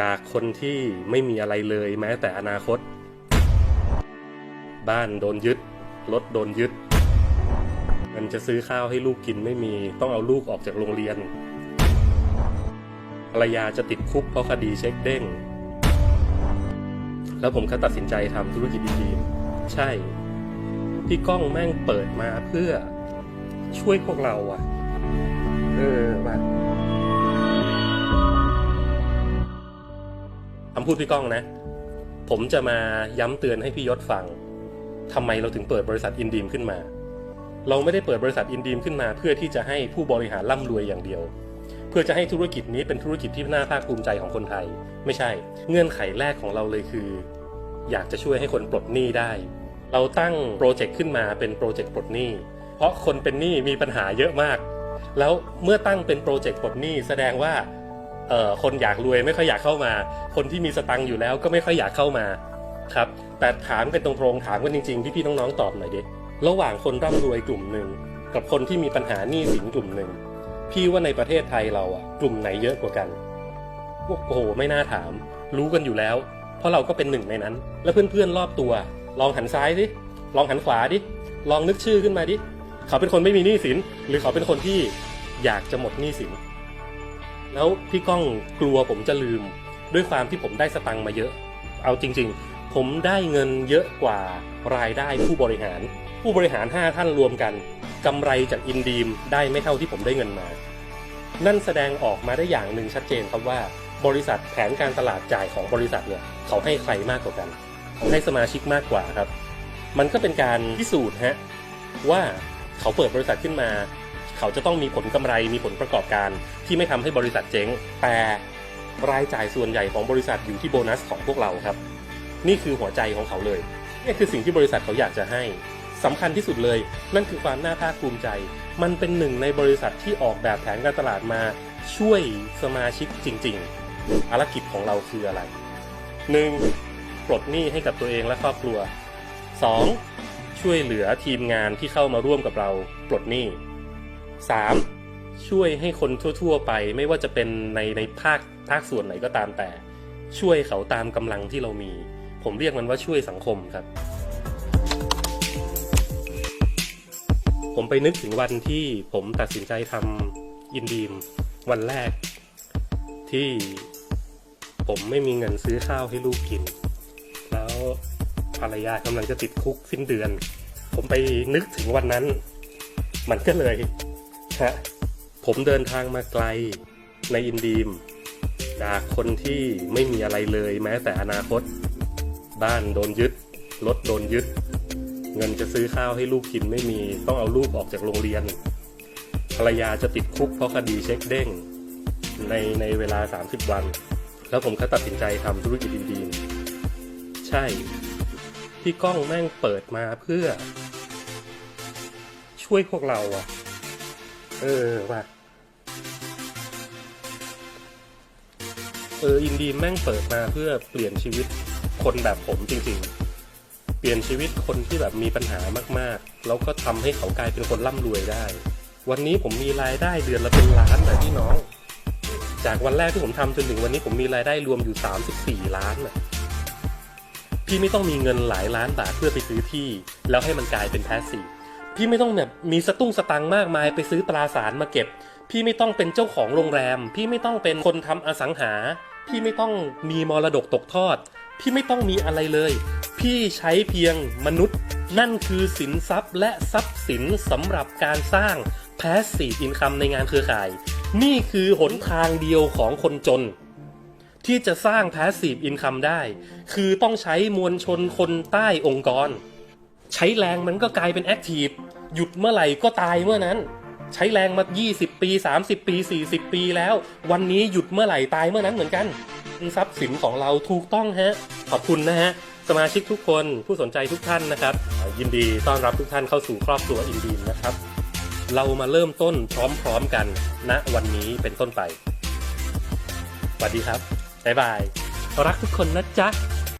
จากคนที่ไม่มีอะไรเลยแม้แต่อนาคต บ้านโดนยึด รถโดนยึดเงินจะซื้อข้าวให้ลูกกินไม่มี ต้องเอาลูกออกจากโรงเรียน ภรรยาจะติดคุกเพราะคดีเช็คเด้ง แล้วผมก็ตัดสินใจทำธุรกิจดีๆใช่ พี่ก้องแม่งเปิดมาเพื่อช่วยพวกเราอะเออว่าำพูดพี่ก้องนะ ผมจะมาย้ำเตือนให้พี่ยศฟังทำไมเราถึงเปิดบริษัทอินดีมขึ้นมา เราไม่ได้เปิดบริษัทอินดีมขึ้นมา เพื่อที่จะให้ผู้บริหารร่ำรวยอย่างเดียว เพื่อจะให้ธุรกิจนี้เป็นธุรกิจที่น่าภาคภูมิใจของคนไทย ไม่ใช่ เงื่อนไขแรกของเราเลยคือ อยากจะช่วยให้คนปลดหนี้ได้ เราตั้งโปรเจกต์ขึ้นมาเป็นโปรเจกต์ปลดหนี้ เพราะคนเป็นหนี้มีปัญหาเยอะมาก แล้วเมื่อตั้งเป็นโปรเจกต์ปลดหนี้แสดงว่า คนอยากรวยไม่ค่อยอยากเข้ามา คนที่มีสตังค์อยู่แล้วก็ไม่ค่อยอยากเข้ามาครับแต่ถามกันตรงๆถามกันจริงๆพี่ๆน้องๆตอบหน่อยดิระหว่างคนร่ำรวยกลุ่มหนึ่งกับคนที่มีปัญหาหนี้สินกลุ่มหนึ่งพี่ว่าในประเทศไทยเราอะกลุ่มไหนเยอะกว่ากันโอ้โหไม่น่าถาม รู้กันอยู่แล้ว เพราะเราก็เป็นหนึ่งในนั้น แล้วเพื่อนๆรอบตัว ลองหันซ้ายดิลองหันขวาดิลองนึกชื่อขึ้นมาดิเขาเป็นคนไม่มีหนี้สิน หรือเขาเป็นคนที่อยากจะหมดหนี้สิน แล้วพี่ก้องกลัวผมจะลืม ด้วยความที่ผมได้สตังค์มาเยอะ เอาจริง ๆ ผมได้เงินเยอะกว่ารายได้ผู้บริหาร ผู้บริหาร 5 ท่านรวมกันกำไรจากอินดีมได้ไม่เท่าที่ผมได้เงินมา นั่นแสดงออกมาได้อย่างหนึ่งชัดเจนครับว่าบริษัทแผนการตลาดจ่ายของบริษัทเนี่ยเขาให้ใครมากกว่ากันเขาให้สมาชิกมากกว่าครับ มันก็เป็นการพิสูจน์ฮะว่าเขาเปิดบริษัทขึ้นมา เขาจะต้องมีผลกำไรมีผลประกอบการ ที่ไม่ทำให้บริษัทเจ๊ง แต่รายจ่ายส่วนใหญ่ของบริษัทอยู่ที่โบนัสของพวกเราครับ นี่คือหัวใจของเขาเลยนี่คือสิ่งที่บริษัทเขาอยากจะให้สำคัญที่สุดเลย นั่นคือความน่าภาคภูมิใจ มันเป็นหนึ่งในบริษัทที่ออกแบบแผนการตลาดมาช่วยสมาชิกจริง ๆ ภารกิจของเราคืออะไร 1. ปลดหนี้ให้กับตัวเองและครอบครัว 2. ช่วยเหลือทีมงานที่เข้ามาร่วมกับเราปลดหนี้ 3. ช่วยให้คนทั่ว ๆ ไป ไม่ว่าจะเป็นในในภาคภาคส่วนไหนก็ตามแต่ ช่วยเขาตามกำลังที่เรามี ผมเรียกมันว่าช่วยสังคมครับ ผมไปนึกถึงวันที่ผมตัดสินใจทำอินดีมวันแรก ที่ผมไม่มีเงินซื้อข้าวให้ลูกกิน แล้วภรรยากำลังจะติดคุกสิ้นเดือน ผมไปนึกถึงวันนั้น มันก็เลย ฮะผมเดินทางมาไกลในอินดีม จากคนที่ไม่มีอะไรเลยแม้แต่อนาคต บ้านโดนยึด รถโดนยึด เงินจะซื้อข้าวให้ลูกกินไม่มี ต้องเอาลูกออกจากโรงเรียน ภรรยาจะติดคุกเพราะคดีเช็คเด้ง ในในเวลา 30 วัน แล้วผมก็ตัดสินใจทำธุรกิจดีๆใช่พี่ก้องแม่งเปิดมาเพื่อ ช่วยพวกเราอะ เออว่าเอออินดีแม่งเปิดมาเพื่อเปลี่ยนชีวิตคนแบบผมจริง ๆ เปลี่ยนชีวิตคนที่แบบมีปัญหามากๆ แล้วก็ทำให้เขากลายเป็นคนร่ำรวยได้ วันนี้ผมมีรายได้เดือนละเป็นล้านนะพี่น้อง จากวันแรกที่ผมทำจนถึงวันนี้ผมมีรายได้รวมอยู่ 34 ล้านนะพี่ไม่ต้องมีเงินหลายล้านบาทเพื่อไปซื้อที่ แล้วให้มันกลายเป็นแพสซีฟ พี่ไม่ต้องแบบมีสตุ้งสตังมากมายไปซื้อตราสารมาเก็บ พี่ไม่ต้องเป็นเจ้าของโรงแรม พี่ไม่ต้องเป็นคนทำอสังหา พี่ไม่ต้องมีมรดกตกทอด พี่ไม่ต้องมีอะไรเลย พี่ใช้เพียงมนุษย์ นั่นคือสินทรัพย์และทรัพย์สินสำหรับการสร้าง passive income ในงานเครือข่าย นี่คือหนทางเดียวของคนจนที่จะสร้าง passive income ได้ คือต้องใช้มวลชนคนใต้องค์กร ใช้แรงมันก็กลายเป็น active หยุดเมื่อไหร่ก็ตายเมื่อนั้น ใช้แรงมา 20 ปี 30 ปี 40 ปีแล้ว วันนี้หยุดเมื่อไหร่ตายเมื่อนั้นเหมือนกันทรัพย์สินของเราถูกต้องฮะ ขอบคุณนะฮะ สมาชิกทุกคนผู้สนใจทุกท่านนะครับ ยินดีต้อนรับทุกท่านเข้าสู่ครอบครัวอินดีมนะครับ เรามาเริ่มต้นพร้อมๆกันณวันนี้เป็นต้นไปสวัสดีครับบ๊ายบายรักทุกคนนะจ๊ะ